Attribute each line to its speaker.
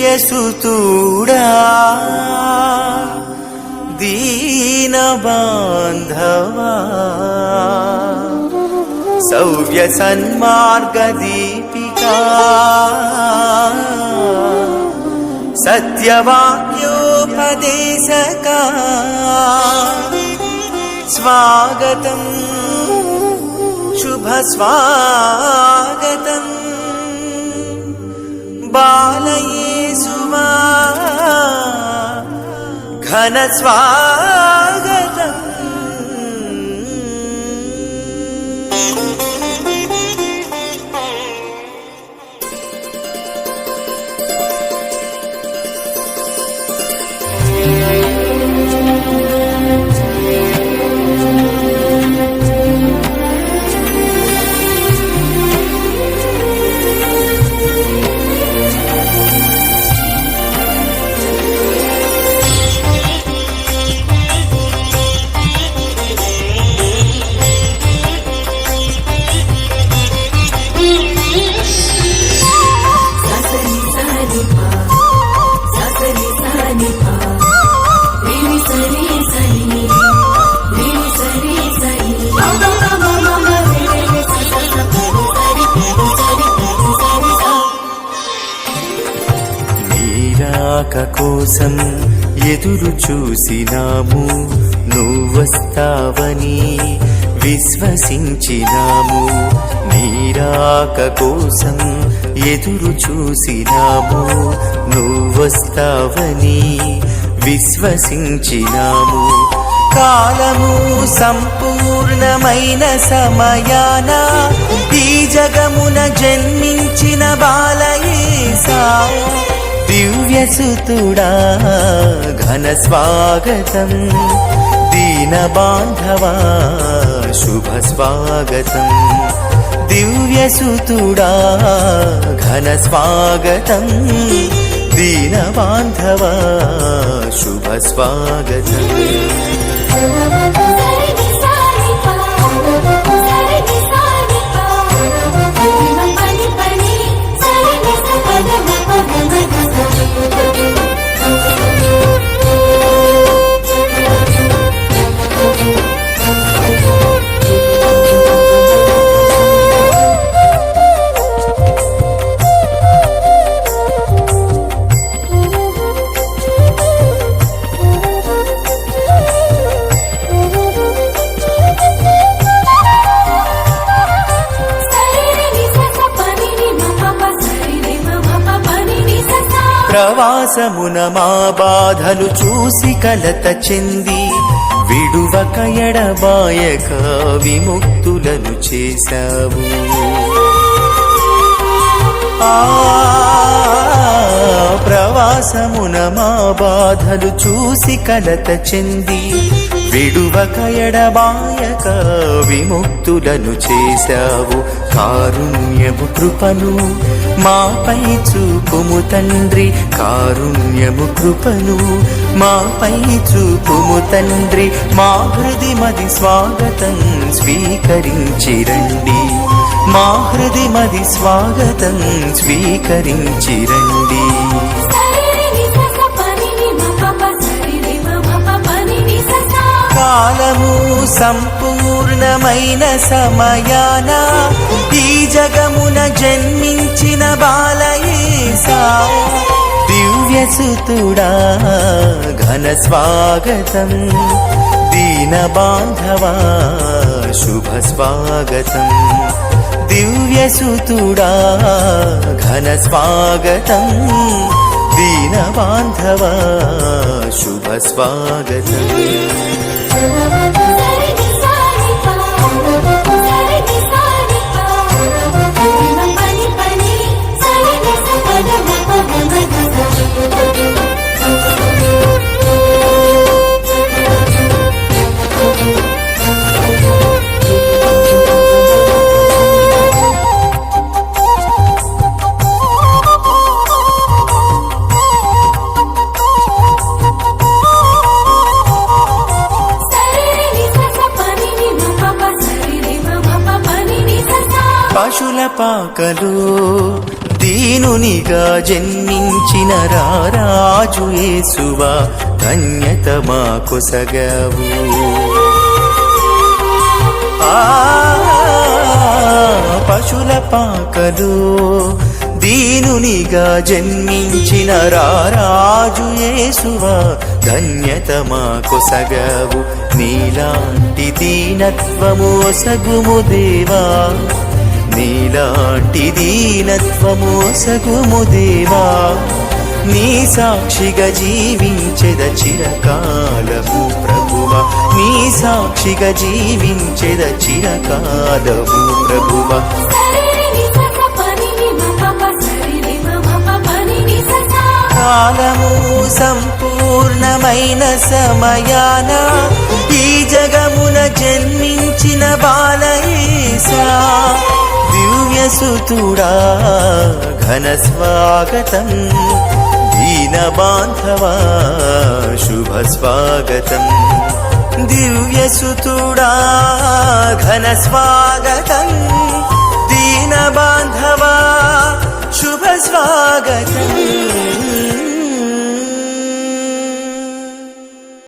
Speaker 1: యేసుతూడా దీన బాంధవా. సౌవ్య సన్మార్గ దీపికా. సత్యవాక్యోపదేశకా. స్వాగతం. శుభ స్వాగతం బాలయే ఘన
Speaker 2: స్వా
Speaker 1: నీరాక కోసం ఎదురు చూసినాము. నువ్వస్తావని విశ్వసించినాము. నీరాక కోసం ఎదురు చూసినాము. నువ్వస్తావని విశ్వసించినాము. కాలము సంపూర్ణమైన సమయాన ఈ జగమున జన్మించిన బాలయేసా. దివ్యసుతుడా ఘన స్వాగతం. దీన బాంధవా శుభ స్వాగతం. దివ్యసుతుడా ఘన స్వాగతం. దీన బాంధవా శుభ స్వాగతం. ప్రవాసమున మా బాధలు చూసి కలత చెంది విడువక ఎడబాయక విముక్తులను చేశావు. ఆ ప్రవాసమున మా బాధలు చూసి కలత చెంది విడువక ఎడబాయక విముక్తులను చేశావు. కారుణ్యము కృపను మాపై చూపుము తండ్రి. కారుణ్యము కృపను మాపై చూపుము తండ్రి. మా హృది మది స్వాగతం స్వీకరించిరండి. మా హృది మది స్వాగతం
Speaker 2: స్వీకరించిరండి.
Speaker 1: కాలము సంపూర్ణమైన సమయాన ఈ జగమున జన్మించిన బాలయేసా. దివ్యసుతుడా ఘన స్వాగతం. దీన బాంధవా శుభ స్వాగతం. దివ్యసుతుడా ఘన స్వాగతం. దీన బాంధవా
Speaker 2: మమ
Speaker 1: పశుల పాకలు దీనునిగా జన్మించిన రారాజు యేసువా ధన్యత మా కొసగావు ఆ పశుల పాకలు దీనునిగా జన్మించిన రారాజు యేసువా ధన్యత మా కొసగావు నీలాంటి దీనత్వము సగుము దేవా నీలాంటి దీనత్వము సగుము దేవా నీ సాక్షిగా జీవించెద చిరకాలము ప్రభువ. నీ సాక్షిగా జీవించెద చిరకాలము ప్రభువ. కాలము సంపూర్ణమైన సమయాన ఈ జగమున జన్మించిన బాలయేసా. దివ్యసుతుడా ఘన స్వాగతం దీనబాంధవా శుభ స్వాగతం దివ్యసుతుడా ఘన స్వాగతం దీనబాంధవా శుభ స్వాగతం